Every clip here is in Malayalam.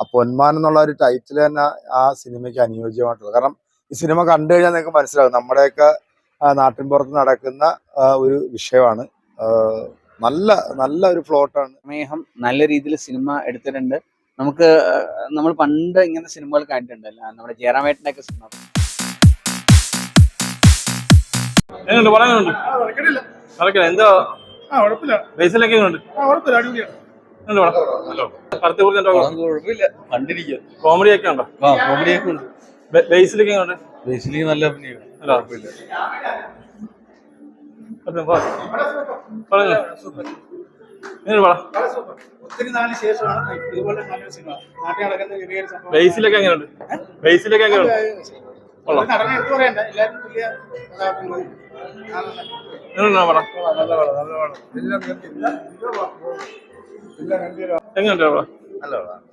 ആ പൊന്മാൻ എന്നുള്ള ഒരു ടൈറ്റിൽ തന്നെ ആ സിനിമയ്ക്ക് അനുയോജ്യമായിട്ടുള്ളത്. കാരണം ഈ സിനിമ കണ്ടു കഴിഞ്ഞാൽ നിങ്ങൾക്ക് മനസ്സിലാകും. നമ്മുടെയൊക്കെ നാട്ടിൻ നാട്ടിൻപുറത്ത് നടക്കുന്ന ഒരു വിഷയമാണ്. നല്ല നല്ല ഒരു ഫ്ലോട്ടാണ് സ്നേഹം നല്ല രീതിയിൽ സിനിമ എടുത്തിട്ടുണ്ട്. നമുക്ക് നമ്മൾ പണ്ട് ഇങ്ങനത്തെ സിനിമകൾ കണ്ടിട്ടുണ്ടല്ലോ. നമ്മുടെ ജയറാമേട്ടന്റെ ഒക്കെ സിനിമ എങ്ങനെയുണ്ട് പറയാനുണ്ട്? നടക്കില്ല എന്താ? ആ കുഴപ്പമില്ല ബേസിലൊക്കെ എങ്ങനെയുണ്ട് കുഴപ്പമില്ല അടിപൊളിയാണ് എങ്ങനെയുണ്ട് പടം പടത്തെ കുറിച്ച് എന്താ കുഴപ്പമില്ല. കണ്ടിരിക്കുക കോമഡി ഒക്കെ ഉണ്ടോ? ആ കോമഡിയൊക്കെ ഉണ്ട്. ബേസിലൊക്കെ എങ്ങനെയുണ്ട്? ബേസിലി നല്ല അഭിനയം. അല്ല. പടം. പടം പടം സംഭവം. ബേസിലൊക്കെ എങ്ങനെയുണ്ട്? ബേസിലൊക്കെ എങ്ങനെയുണ്ട്? എല്ലാവരും തുല്യ കഥാപാത്രങ്ങൾ എങ്ങനെയുണ്ട് പടം എങ്ങനെയുണ്ട് പടം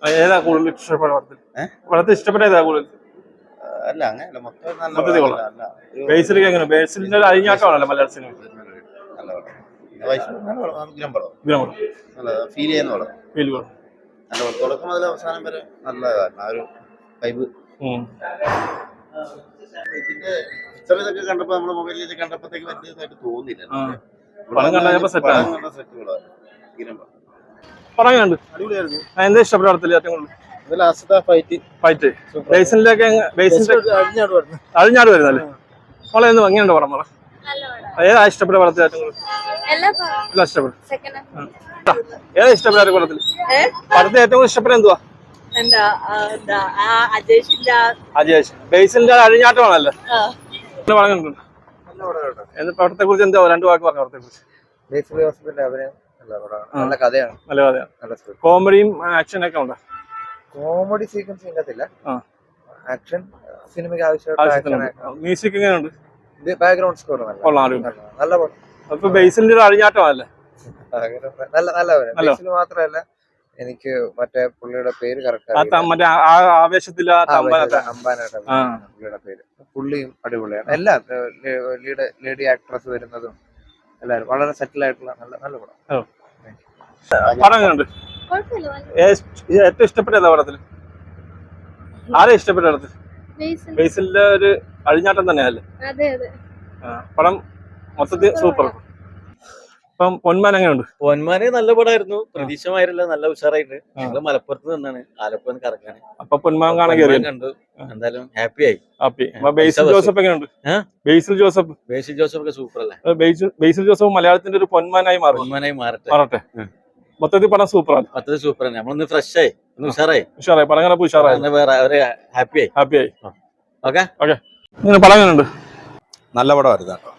ആ, ഏതാ കൂടുതൽ ഇഷ്ടപ്പെട്ട പടത്തിൽ? പടത്തിൽ ഇഷ്ടപ്പെട്ട ഏതാ കൂടുതൽ? അല്ല അങ്ങനെയല്ല. മൊത്തത്തിൽ കൊള്ളാം. ഒരു ബേസിലൊക്കെ എങ്ങനെ ബേസിലിന്റെ ഒരു അഴിഞ്ഞാട്ടമാണല്ലോ മലയാള സിനിമ. ഫീൽ ചെയ്യുന്ന പടം. ഫീൽ നല്ല തുടക്കം മുതൽ അവസാനം വരെ നല്ലതായിരുന്നു. ആ ഒരു വൈബ് ഇതിന്റെ പിക്ചർ ഇതൊക്കെ കണ്ടപ്പോ നമ്മുടെ മൊബൈലിൽ ഇത് കണ്ടപ്പോഴത്തേക്ക് വലിയതായിട്ട് തോന്നില്ല ആ. പടം കണ്ടപ്പോ സെറ്റ് ആണ്. ആ, എന്താ ഇഷ്ടപ്പെട്ട ഏറ്റവും കൂടുതൽ ഫൈറ്റ് അഴിഞ്ഞാട് വരുന്നല്ലേ? മോളെ എന്ത് ഭംഗിയുണ്ട് പടം മോളെ? ഏതാ ഇഷ്ടപ്പെട്ട പടത്തിൽ ഏറ്റവും കൂടുതൽ എല്ലാ എല്ലാം ഇഷ്ടപ്പെട്ടു. സെക്കൻഡ് ആ. ഏതാ ഇഷ്ടപ്പെട്ട പടത്തിൽ? പടത്തിൽ ഏറ്റവും കൂടുതൽ ഇഷ്ടപ്പെട്ട എന്തുവാ? അജേഷ്. ബേസിന്റെ അഴിഞ്ഞാട്ടമാണല്ലോ എന്ന് പറഞ്ഞിട്ടുണ്ട് പടത്തെ കുറിച്ച് എന്താ രണ്ടു വാക്ക് പറഞ്ഞു പടത്തെ കുറിച്ച് അഭിനയം. നല്ല കഥയാണ്. നല്ല കഥയാണ്. നല്ല സ്ക്രിപ്റ്റ് കോമഡിയും ആക്ഷനൊക്കെ ഉണ്ട്? Comedy sequence ഇതിനകത്തില്ല. ആക്ഷൻ സിനിമയ്ക്ക് ആവശ്യമായിട്ട് ആക്ഷൻ മ്യൂസിക് എങ്ങനെയുണ്ട്? ബാക്ക്ഗ്രൗണ്ട് സ്കോർ നല്ല. നല്ല- അപ്പൊ ബേസിന്റെ ഒരു അഴിഞ്ഞാട്ടമല്ലേ നല്ല നല്ല. ബേസിൽ മാത്രമല്ല എനിക്ക് മറ്റേ പുള്ളിയുടെ പേര് കറക്റ്റ് മറ്റേ ആ- ആ ആവേശത്തിൽ ആ തമ്പാനത്തെ. അമ്പാനായിട്ട് ആ. പുള്ളിയുടെ പേര്. പുള്ളിയും അടിപൊളിയാണ്. എല്ലാ ലീഡ് ലേഡി ആക്ട്രസ് വരുന്നതും എല്ലാവരും വളരെ സെറ്റിൽ ആയിട്ടുള്ള നല്ല നല്ല പടം. പടം എങ്ങനെയുണ്ട് ഏറ്റവും ഇഷ്ടപ്പെട്ട ഏതാ പടത്തിൽ ആരെ ഇഷ്ടപ്പെട്ട പടത്തിൽ ബേസിൽ ബേസിലിന്റെ ഒരു അഴിഞ്ഞാട്ടം തന്നെയല്ലേ? അതെ അതെ. പടം മൊത്തത്തിൽ സൂപ്പർ ഇപ്പം പൊന്മാൻ എങ്ങനെയുണ്ട്? പൊന്മാന് നല്ല പടമായിരുന്നു. പ്രതീക്ഷമായിരുന്നില്ല നല്ല ഉഷാറായിട്ട്. ഞങ്ങൾ മലപ്പുറത്ത് നിന്നാണ് ആലപ്പുഴ കറക്കാണ് അപ്പൊ പൊന്മാൻ കാണാൻ കണ്ടു. എന്തായാലും ഹാപ്പി. ആയി ഹാപ്പി ബേസിൽ ജോസഫ് എങ്ങനെയുണ്ട്? ബേസിൽ ജോസഫ്? ബേസിൽ ജോസഫ് ഒക്കെ സൂപ്പർ അല്ലേ ബേസിൽ ബേസിൽ ജോസഫ് മലയാളത്തിന്റെ ഒരു പൊന്മാനായി മാറും. പൊന്മാനായി മാറട്ടെ. മാറട്ടെ. മൊത്തത്തിൽ പടം സൂപ്പറാണ്. മൊത്തത്തിൽ സൂപ്പറാണ്. ആണ് നമ്മളൊന്ന് ഫ്രഷ് ആയി. ഒന്ന് ഉഷാറായി. ഉഷാറായി. പടം കണ്ടപ്പോ ഉഷാറായി. വേറെ ഹാപ്പി ആയി. ഹാപ്പി ആയി. ഓക്കെ? ഇങ്ങനെ പടം എങ്ങനെയുണ്ട്? നല്ല പടമായിരുന്നു കേട്ടോ.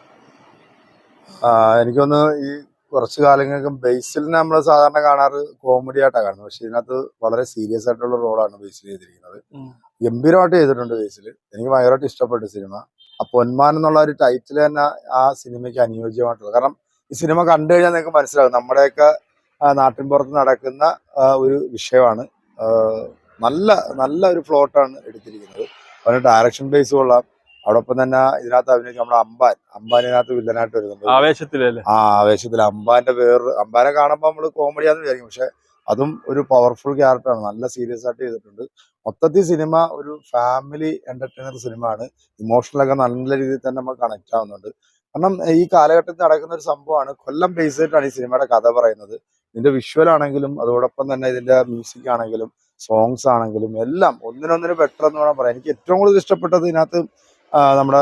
ആ, എനിക്കൊന്ന് ഈ കുറച്ച് കാലങ്ങൾക്ക് ബേസിൽ നമ്മൾ സാധാരണ കാണാറ് കോമഡി ആയിട്ടാണ് കാണുന്നത്. പക്ഷെ ഇതിനകത്ത് വളരെ സീരിയസ് ആയിട്ടുള്ള റോളാണ് ബേസിൽ ചെയ്തിരിക്കുന്നത്. ഗംഭീരമായിട്ട് ചെയ്തിട്ടുണ്ട് ബേസിൽ എനിക്ക് ഭയങ്കരമായിട്ട് ഇഷ്ടപ്പെട്ട സിനിമ ആ പൊന്മാൻ എന്നുള്ള ഒരു ടൈറ്റിൽ തന്നെ ആ സിനിമയ്ക്ക് അനുയോജ്യമായിട്ടുള്ളത്. കാരണം ഈ സിനിമ കണ്ടു കഴിഞ്ഞാൽ നിങ്ങൾക്ക് മനസ്സിലാകും. നമ്മുടെയൊക്കെ നാട്ടിൻപുറത്ത് നടക്കുന്ന ഒരു വിഷയമാണ്. നല്ല നല്ല ഒരു ഫ്ലോട്ടാണ് എടുത്തിരിക്കുന്നത്. അതിന് ഡയറക്ഷൻ ബേസ് കൊള്ളാം. അവിടൊപ്പം തന്നെ ഇതിനകത്ത് അഭിനയിച്ച നമ്മുടെ അമ്പാൻ അമ്പാൻ ഇതിനകത്ത് വില്ലനായിട്ട് വരുന്നുണ്ട്. ആവേശത്തിലല്ലേ? ആ ആവേശത്തിൽ അമ്പാന്റെ പേര് അമ്പാനെ കാണുമ്പോൾ നമ്മൾ കോമഡിയാന്ന് വിചാരിക്കും. പക്ഷെ അതും ഒരു പവർഫുൾ ക്യാരക്ടറാണ് നല്ല സീരിയസ് ആയിട്ട് ചെയ്തിട്ടുണ്ട്. മൊത്തത്തിൽ സിനിമ ഒരു ഫാമിലി എന്റർടൈനർ സിനിമയാണ് ഇമോഷണലൊക്കെ നല്ല രീതിയിൽ തന്നെ നമ്മൾ കണക്ട് ആവുന്നുണ്ട്. കാരണം ഈ കാലഘട്ടത്തിൽ നടക്കുന്ന ഒരു സംഭവമാണ്. കൊല്ലം ബേസ് ചെയ്തിട്ടാണ് ഈ സിനിമയുടെ കഥ പറയുന്നത്. ഇതിന്റെ വിഷ്വൽ ആണെങ്കിലും അതോടൊപ്പം തന്നെ ഇതിന്റെ മ്യൂസിക് ആണെങ്കിലും സോങ്സ് ആണെങ്കിലും എല്ലാം ഒന്നിനൊന്നിന് ബെറ്റർ എന്ന് വേണം പറയാം എനിക്ക് ഏറ്റവും കൂടുതൽ ഇഷ്ടപ്പെട്ടത് ഇതിനകത്ത് നമ്മുടെ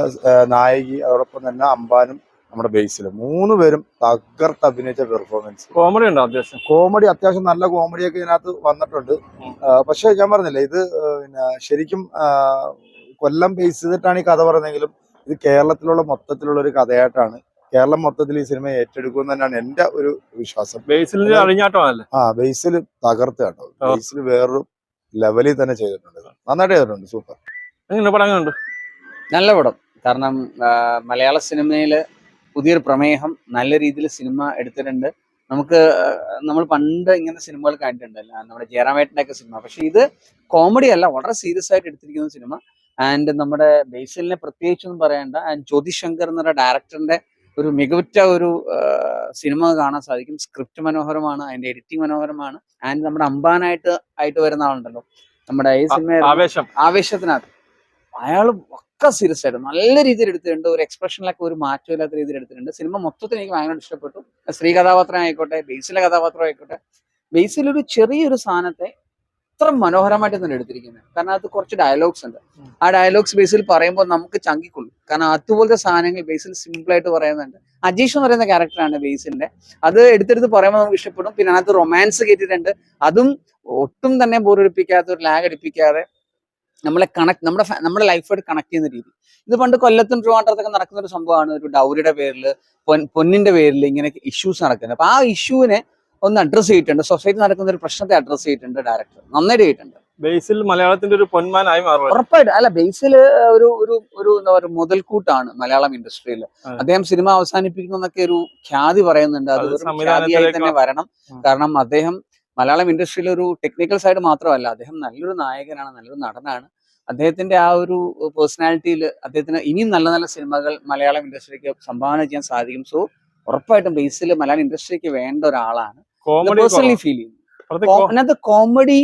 നായകി അതോടൊപ്പം തന്നെ അമ്പാനും നമ്മുടെ ബേസിൽ മൂന്ന് പേരും തകർത്ത് അഭിനയിച്ച പെർഫോമൻസ് കോമഡി ഉണ്ടോ അത്യാവശ്യം? കോമഡി അത്യാവശ്യം നല്ല കോമഡിയൊക്കെ ഇതിനകത്ത് വന്നിട്ടുണ്ട്. പക്ഷെ പക്ഷേ ഞാൻ പറഞ്ഞില്ലേ ഇത് പിന്നെ ശരിക്കും കൊല്ലം ബേസ് ചെയ്തിട്ടാണ് ഈ കഥ പറയുന്നതെങ്കിലും ഇത് കേരളത്തിലുള്ള മൊത്തത്തിലുള്ള ഒരു കഥയായിട്ടാണ് കേരളം മൊത്തത്തിൽ ഈ സിനിമ ഏറ്റെടുക്കും തന്നെയാണ് എന്റെ ഒരു വിശ്വാസം. അഴിഞ്ഞാട്ടമല്ലേ ആ ബേസിൽ തകർത്ത് കേട്ടോ. ബേസിൽ വേറൊരു ലെവലിൽ തന്നെ ചെയ്തിട്ടുണ്ട്. നന്നായിട്ട് ചെയ്തിട്ടുണ്ട് സൂപ്പർ. എങ്ങനെ നല്ല പടം. കാരണം മലയാള സിനിമയിൽ പുതിയൊരു പ്രമേഹം നല്ല രീതിയിൽ സിനിമ എടുത്തിട്ടുണ്ട്. നമുക്ക് നമ്മൾ പണ്ട് ഇങ്ങനത്തെ സിനിമകൾ കണ്ടിട്ടുണ്ടല്ലോ. നമ്മുടെ ജയറാമേട്ടന്റെ ഒക്കെ സിനിമ. പക്ഷെ ഇത് കോമഡി അല്ല വളരെ സീരിയസ് ആയിട്ട് എടുത്തിരിക്കുന്ന സിനിമ. ആൻഡ് നമ്മുടെ ബേസിലിനെ പ്രത്യേകിച്ചൊന്നും പറയണ്ട. ആൻഡ് ജ്യോതി ശങ്കർ എന്ന ഡയറക്ടറിന്റെ ഒരു മികവുറ്റ ഒരു സിനിമ കാണാൻ സാധിക്കും. സ്ക്രിപ്റ്റ് മനോഹരമാണ് അതിന്റെ എഡിറ്റിംഗ് മനോഹരമാണ്. ആൻഡ് നമ്മുടെ അമ്പാനായിട്ട് ആയിട്ട് വരുന്ന ആളുണ്ടല്ലോ. നമ്മുടെ ഈ സിനിമ ആവേശം. ആവേശത്തിനകത്ത്. അയാൾ ഒക്കെ സീരിയസ് ആയിട്ട് നല്ല രീതിയിൽ എടുത്തിട്ടുണ്ട്. ഒരു എക്സ്പ്രഷനിലൊക്കെ ഒരു മാറ്റമില്ലാത്ത രീതിയിൽ എടുത്തിട്ടുണ്ട്. സിനിമ മൊത്തത്തിൽ എനിക്ക് ഭയങ്കര ഇഷ്ടപ്പെട്ടു. സ്ത്രീ കഥാപാത്രം ആയിക്കോട്ടെ ബേസിലെ കഥാപാത്രം ആയിക്കോട്ടെ. ബേസിൽ ഒരു ചെറിയൊരു സാധനത്തെ ഇത്ര മനോഹരമായിട്ട് തന്നെ എടുത്തിരിക്കുന്നത്. കാരണം അത് കുറച്ച് ഡയലോഗ്സ് ഉണ്ട്. ആ ഡയലോഗ്സ് ബേസിൽ പറയുമ്പോൾ നമുക്ക് ചങ്കിക്കൊള്ളും. കാരണം അതുപോലത്തെ സാധനങ്ങൾ ബേസിൽ സിമ്പിൾ ആയിട്ട് പറയുന്നുണ്ട്. അജീഷ് എന്ന് പറയുന്ന ക്യാരക്ടറാണ് ബേസിന്റെ അത് എടുത്തെടുത്ത് പറയുമ്പോൾ നമുക്ക് ഇഷ്ടപ്പെടും. പിന്നെ അതിനകത്ത് റൊമാൻസ് കയറ്റിയിട്ടുണ്ട് അതും ഒട്ടും തന്നെ ബോറടിപ്പിക്കാത്ത ഒരു ലാഗ് അടിപ്പിക്കാതെ നമ്മളെ കണക്ട് നമ്മുടെ നമ്മുടെ ലൈഫായിട്ട് കണക്ട് ചെയ്യുന്ന രീതി. ഇത് പണ്ട് കൊല്ലത്തും ട്രിവാൻഡ്രത്തൊക്കെ നടക്കുന്ന ഒരു സംഭവമാണ്. ഒരു ഡൗരിയുടെ പേരിൽ പൊൻ പൊന്നിന്റെ പേരിൽ ഇങ്ങനെ ഇഷ്യൂസ് നടക്കുന്നത്. അപ്പൊ ആ ഇഷ്യൂവിനെ ഒന്ന് അഡ്രസ്സ് ചെയ്തിട്ടുണ്ട്. സൊസൈറ്റി നടക്കുന്ന ഒരു പ്രശ്നത്തെ അഡ്രസ് ചെയ്തിട്ടുണ്ട് ഡയറക്ടർ നന്നായിട്ട് ചെയ്തിട്ടുണ്ട്. ബേസിൽ മലയാളത്തിന്റെ ഒരു പൊന്മാനായി മാറും ഉറപ്പായിട്ട്. അല്ല ബേസിൽ ഒരു ഒരു ഒരു എന്താ പറയുക മുതൽക്കൂട്ടാണ് മലയാളം ഇൻഡസ്ട്രിയിൽ. അദ്ദേഹം സിനിമ അവസാനിപ്പിക്കുന്നൊക്കെ ഒരു ഖ്യാതി പറയുന്നുണ്ട്. അത് ഒരു ഖ്യാതിയായി തന്നെ വരണം. കാരണം അദ്ദേഹം മലയാളം ഇൻഡസ്ട്രിയിൽ ഒരു ടെക്നിക്കൽ സൈഡ് മാത്രമല്ല അദ്ദേഹം നല്ലൊരു നായകനാണ് നല്ലൊരു നടനാണ്. അദ്ദേഹത്തിന്റെ ആ ഒരു പേഴ്സണാലിറ്റിയിൽ അദ്ദേഹത്തിന് ഇനിയും നല്ല നല്ല സിനിമകൾ മലയാളം ഇൻഡസ്ട്രിക്ക് സംഭാവന ചെയ്യാൻ സാധിക്കും. സോ ഉറപ്പായിട്ടും ബേസിൽ മലയാളം ഇൻഡസ്ട്രിക്ക് വേണ്ട ഒരാളാണ്. പേഴ്സണലി ഫീൽ ചെയ്യുന്നു അതിനകത്ത് കോമഡി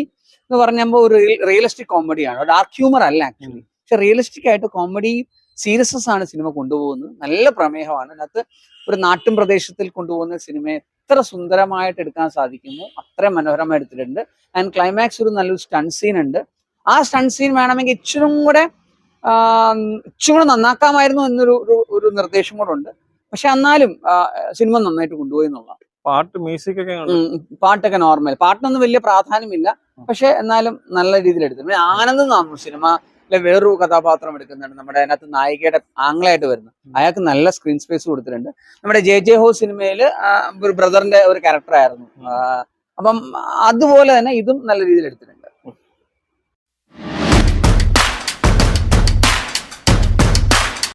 എന്ന് പറഞ്ഞപ്പോൾ ഒരു റിയലിസ്റ്റിക് കോമഡിയാണ് ഡാർക്ക് ഹ്യൂമർ അല്ല ആക്ച്വലി പക്ഷെ റിയലിസ്റ്റിക് ആയിട്ട് കോമഡി സീരിയസ്നസ് ആണ് സിനിമ കൊണ്ടുപോകുന്നത്. നല്ല പ്രമേഹമാണ്. അതിനകത്ത് ഒരു നാട്ടിൻ പ്രദേശത്തിൽ കൊണ്ടുപോകുന്ന സിനിമയെ എത്ര സുന്ദരമായിട്ട് എടുക്കാൻ സാധിക്കുമോ അത്രയും മനോഹരമായി എടുത്തിട്ടുണ്ട്. ആൻഡ് ക്ലൈമാക്സ് ഒരു നല്ലൊരു സ്റ്റൺ സീൻ ഉണ്ട്. ആ സ്റ്റൺ സീൻ വേണമെങ്കിൽ ഇച്ചിരും കൂടെ ഇച്ചും ഇച്ചിരും കൂടെ നന്നാക്കാമായിരുന്നു എന്നൊരു ഒരു- നിർദ്ദേശം കൂടെ ഉണ്ട്. പക്ഷെ എന്നാലും സിനിമ നന്നായിട്ട് കൊണ്ടുപോയി എന്നുള്ള പാട്ട് മ്യൂസിക് ഒക്കെ പാട്ടൊക്കെ നോർമൽ പാട്ടിനൊന്നും വലിയ പ്രാധാന്യമില്ല. പക്ഷെ എന്നാലും നല്ല രീതിയിൽ എടുത്തു. പിന്നെ ആനന്ദ് നാമു അല്ലെ വേറൊരു കഥാപാത്രം എടുക്കുന്നുണ്ട്. നമ്മുടെ അതിനകത്ത് നായികയുടെ ആംഗ്ലായിട്ട് വരുന്നു. അയാൾക്ക് നല്ല സ്ക്രീൻ സ്പേസ് കൊടുത്തിട്ടുണ്ട്. നമ്മുടെ ജെ ജെ ഹോ സിനിമയിൽ ഒരു ബ്രദറിന്റെ ഒരു ക്യാരക്ടർ ആയിരുന്നു. അപ്പം അതുപോലെ തന്നെ ഇതും നല്ല രീതിയിൽ എടുത്തിട്ടുണ്ട്.